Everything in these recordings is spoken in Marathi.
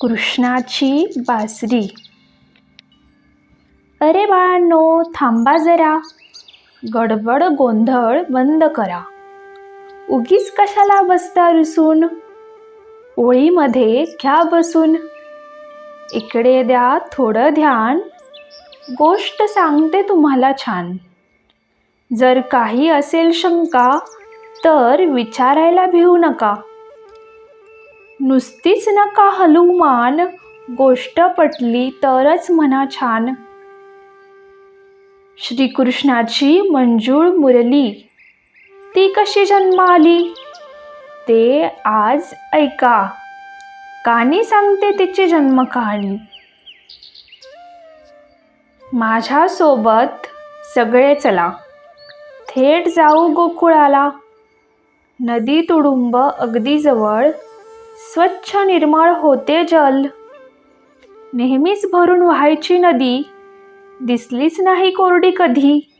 कृष्णाची बासरी. अरे बाळांनो थांबा जरा. गडबड गोंधळ बंद करा. उगीच कशाला बसता रुसून? ओळीमध्ये घ्या बसून. इकडे द्या थोडं ध्यान. गोष्ट सांगते तुम्हाला छान. जर काही असेल शंका तर विचारायला भिवू नका. नुसतीच नका हलू मान? गोष्ट पटली तरच म्हणा छान. श्रीकृष्णाची मंजूळ मुरली. ती कशी जन्म आली ते आज ऐका. कानी सांगते तिची जन्म कहाणी माझ्यासोबत सगळे चला. थेट जाऊ गोकुळाला. नदी तुडुंब अगदी जवळ. स्वच्छ निर्मळ होते जल. नेहमीच भरून व्हायची नदी. दिसलीच नाही कोरडी कधी.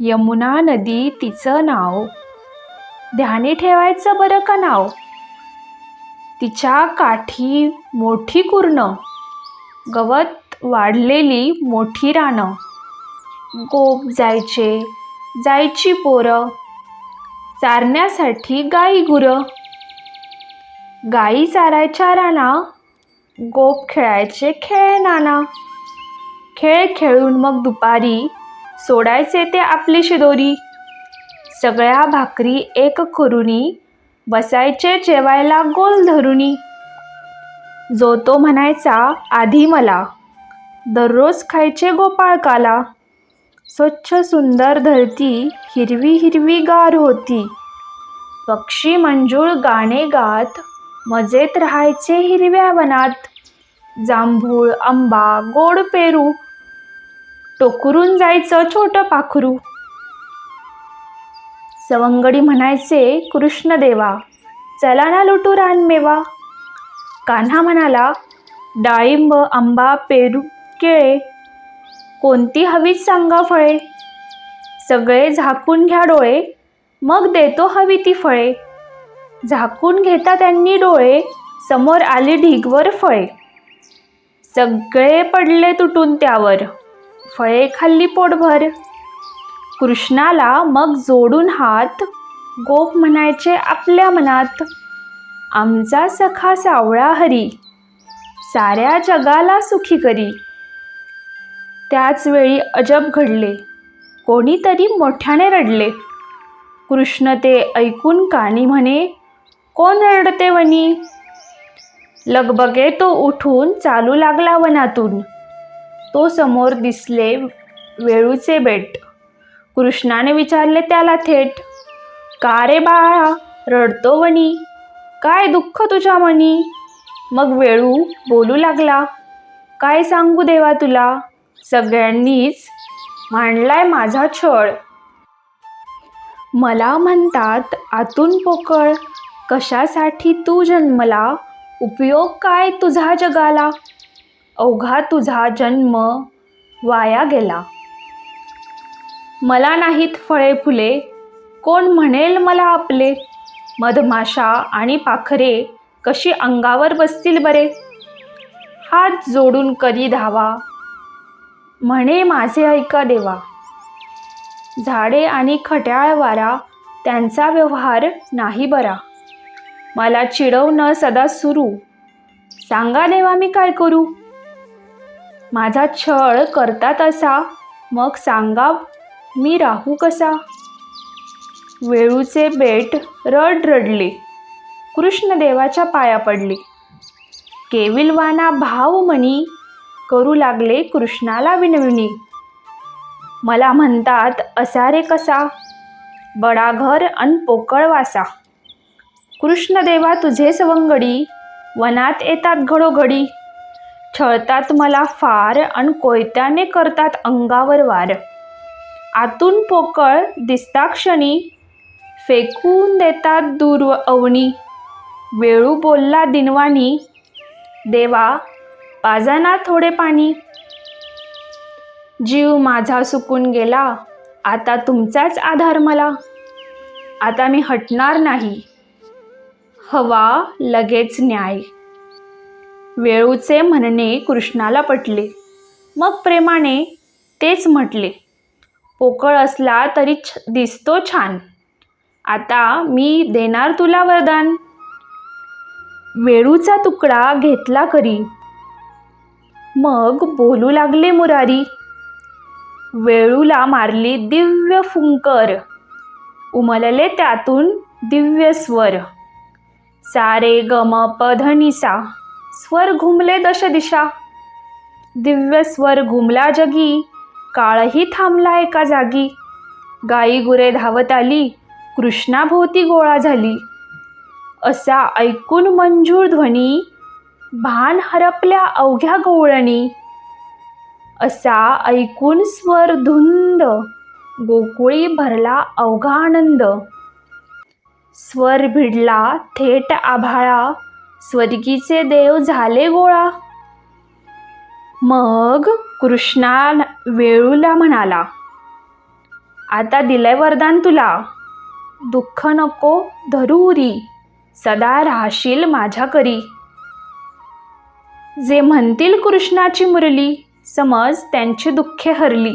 यमुना नदी तिचं नाव. ध्यानी ठेवायचं बरं का नाव? तिच्या काठी मोठी कुर्ण. गवत वाढलेली मोठी रानं. गोप जायचे जायची पोरं. चारण्यासाठी गाई गुरं. गाई चारायच्या राना गोप खेळायचे खेळ नाना. खेळ खेळून मग दुपारी सोडायचे ते आपली शिदोरी. सगळ्या भाकरी एक करुनी बसायचे जेवायला गोल धरुनी. जो तो म्हणायचा आधी मला. दररोज खायचे गोपाळकाला. स्वच्छ सुंदर धरती हिरवी हिरवी गार होती. पक्षी मंजूळ गाणे गात मजेत राहायचे हिरव्या वनात. जांभूळ आंबा गोड पेरू. टोकरून जायचं छोटं पाखरू. सवंगडी म्हणायचे कृष्णदेवा चला ना लुटू रानमेवा कान्हा म्हणाला डाळिंब आंबा पेरू केळे कोणती हवीच सांगा फळे. सगळे झाकून घ्या डोळे मग देतो हवी ती फळे. झाकून घेता त्यांनी डोळे समोर आली ढीगवर फळे. सगळे पडले तुटून त्यावर. फळे खाल्ली पोटभर. कृष्णाला मग जोडून हात गोप म्हणायचे आपल्या मनात आमचा सखा सावळा हरी. साऱ्या जगाला सुखी करी. त्याच वेळी अजब घडले. कोणीतरी मोठ्याने रडले. कृष्ण ते ऐकून कानी म्हणे कोण रडते वनी लगबगे तो उठून चालू लागला वनातून. तो समोर दिसले वेळूचे बेट. कृष्णाने विचारले त्याला थेट का रे बाळा रडतो वनी काय दुःख तुझ्या मनी? मग वेळू बोलू लागला काय सांगू देवा तुला? सगळ्यांनीच मांडलाय माझा छळ. मला म्हणतात आतून पोकळ. कशासाठी तू जन्मला? उपयोग काय तुझा जगाला? अवघा तुझा जन्म वाया गेला. मला नाहीत फळे फुले कोण म्हणेल मला आपले? मधमाशा आणि पाखरे कशी अंगावर बसतील बरे? हात जोडून कधी धावा? म्हणे माझे ऐका देवा. झाडे आणि खट्याळ वारा त्यांचा व्यवहार नाही बरा. मला चिडवणं सदा सुरू. सांगा देवा मी काय करू? माझा छळ करतात असा मग सांगा मी राहू कसा? वेळूचे बेट रड रडले. कृष्णदेवाच्या पाया पडले. केविलवाना भाव म्हणी करू लागले कृष्णाला विनविणी. मला म्हणतात असा रे कसा? बडाघर अन पोकळ वासा. कृष्णदेवा तुझे सवंगडी वनात येतात घडोघडी. छळतात मला फार अन कोयत्याने करतात अंगावर वार. आतून पोकळ दिसता क्षणी फेकून देतात दूर अवनी. वेळू बोलला दिनवाणी देवा पाजाना थोडे पाणी. जीव माझा सुकून गेला आता तुमचाच आधार मला. आता मी हटणार नाही. हवा लगेच न्याय. वेळूचे म्हणणे कृष्णाला पटले. मग प्रेमाने तेच म्हटले पोकळ असला तरी छ दिसतो छान. आता मी देणार तुला वरदान. वेळूचा तुकडा घेतला करी मग बोलू लागले मुरारी. वेळूला मारली दिव्य फुंकर. उमलले त्यातून दिव्य स्वर. सारे गम पधनिसा स्वर घुमले दश दिशा. दिव्य स्वर घुमला जगी काळही थांबला एका जागी. गाई गुरे धावत आली कृष्णाभोवती गोळा झाली. असा ऐकून मंजूर ध्वनी भान हरपल्या अवघ्या गवळणी. असा ऐकून स्वर धुंद गोकुळी भरला अवघा आनंद. स्वर भिडला थेट आभाळा स्वर्गीचे देव झाले गोळा. मग कृष्णा वेळूला म्हणाला आता दिलंय वरदान तुला. दुःख नको धरूरी सदा राहशील माझ्या करी. जे म्हणतील कृष्णाची मुरली समज त्यांची दुःखे हरली.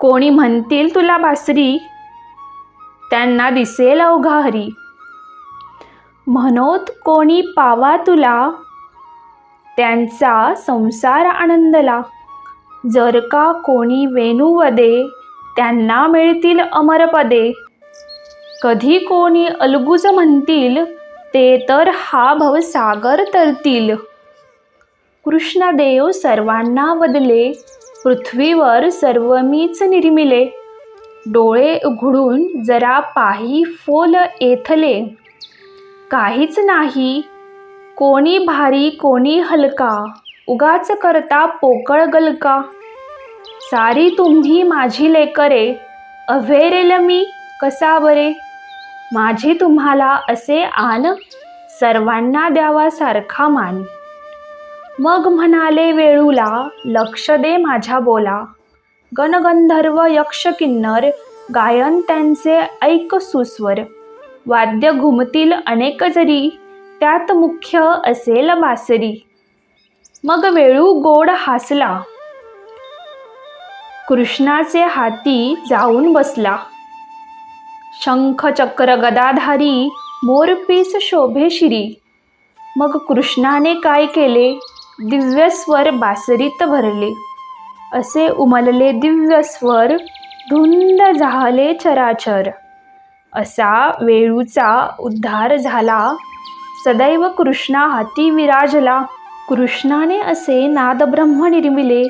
कोणी म्हणतील तुला बासरी त्यांना दिसेल अवघा हरी म्हणोत कोणी पावा तुला? त्यांचा संसार आनंदला. जर का कोणी वेणूवदे त्यांना मिळतील अमरपदे. कधी कोणी अलगूज म्हणतील ते तर हा भवसागर तरतील. कृष्णदेव सर्वांना वदले पृथ्वीवर सर्व मीच निर्मिले. डोळे उघडून जरा पाही फोल येथले काहीच नाही. कोणी भारी कोणी हलका. उगाच करता पोकळ गलका. सारी तुम्ही माझी लेकरे. अव्हेरेल मी कसा बरे? माझी तुम्हाला असे आन सर्वांना द्यावा सारखा मान. मग म्हणाले वेळूला लक्ष दे माझ्या बोला. गणगंधर्व यक्ष किन्नर गायन त्यांचे ऐक सुस्वर. वाद्य घुमतील अनेक जरी त्यात मुख्य असेल बासरी. मग वेळू गोड हासला. कृष्णाचे हाती जाऊन बसला. शंख चक्र गदाधारी मोरपीस शोभे शिरी. मग कृष्णाने काय केले? दिव्य स्वर बासरीत भरले. असे उमलले दिव्य स्वर धुंद झाले चराचर. असा वेळूचा उद्धार झाला. सदैव कृष्णा हाती विराजला. कृष्णाने असे नादब्रह्म निर्मिले.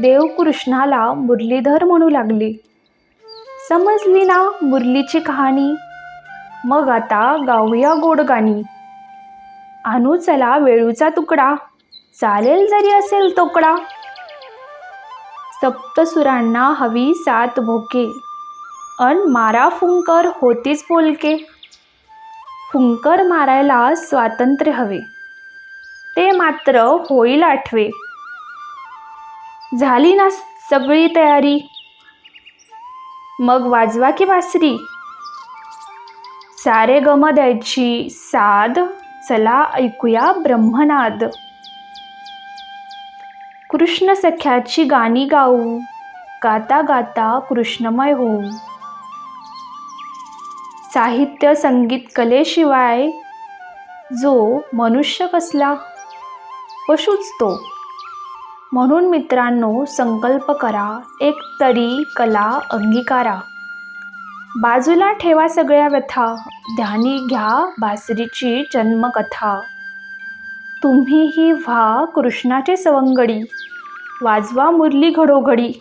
देव कृष्णाला मुरलीधर म्हणू लागले. समजली ना मुरलीची कहाणी? मग आता गाऊया गोडगाणी. आणू चला वेळूचा तुकडा. चालेल जरी असेल तोकडा. सप्तसुरांना हवी सात भोके. अन मारा फुंकर होतीच बोलके फुंकर मारायला स्वातंत्र्य हवे. ते मात्र होईल आठवे. झाली ना सगळी तयारी? मग वाजवा की बासरी? सारे गम द्यायची साध चला ऐकूया ब्रह्मनाद. कृष्ण सख्याची गाणी गाऊ. गाता गाता कृष्णमय होऊ. साहित्य संगीत कलेशिवाय जो मनुष्य कसला? पशुच तो. म्हणून मित्रांनो संकल्प करा. एक तरी कला अंगीकारा. बाजूला ठेवा सगळ्या व्यथा. ध्यानी घ्या बासरीची जन्मकथा. तुम्हीही व्हा कृष्णाचे सवंगडी. वाजवा मुरली घडोघडी.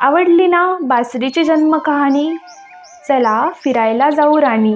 आवडली ना बासरीची जन्मकहाणी? चला फिरायला जाऊ राणी.